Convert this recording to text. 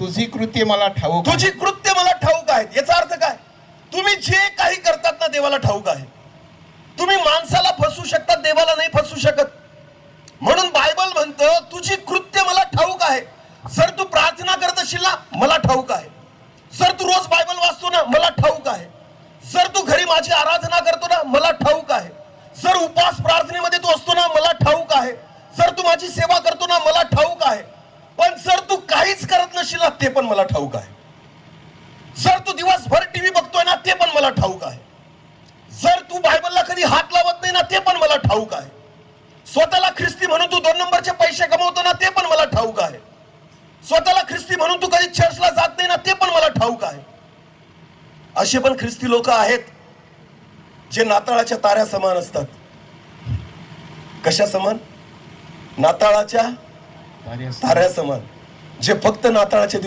तुझी कृत्य मला ठाऊक तुझी कृत्य मला ठाऊक आहेत याचा अर्थ काय? तुम्ही जे काही करतात ना देवाला ठाऊक आहे. तुम्ही माणसाला फसू शकता देवाला नाही फसू शकत. म्हणून बायबल म्हणतं तुझी कृत्य मला ठाऊक आहे. सर तू प्रार्थना करत असशील ना मला ठाऊक आहे. सर तू रोज बायबल वाचतो ना मला ठाऊक आहे. सर तू घरी माझी आराधना करतो ना मला ठाऊक आहे. सर उपास प्रार्थनेमध्ये तू असतो ना मला ठाऊक आहे. सर तू माझी सेवा करतो ना मला ठाऊक आहे. ना ते पण मला ठाऊक आहे. जर तू दिवसभर टीव्ही बघतोय ना ते पण मला ठाऊक आहे. जर तू बायबलला कधी हात लावत नाही ना ते पण मला ठाऊक आहे. स्वतःला ख्रिस्ती म्हणून तू दोन नंबरचे पैसे कमवतो ना ते पण मला ठाऊक आहे. स्वतःला ख्रिस्ती म्हणून तू कधी चर्चला जात नाही ना ते पण मला ठाऊक आहे. असे पण ख्रिस्ती लोक आहेत जे नाताळाच्या ताऱ्या समान असतात. कशा समान? नाताळाच्या ताऱ्या समान. जे फक्त नाताळाच्या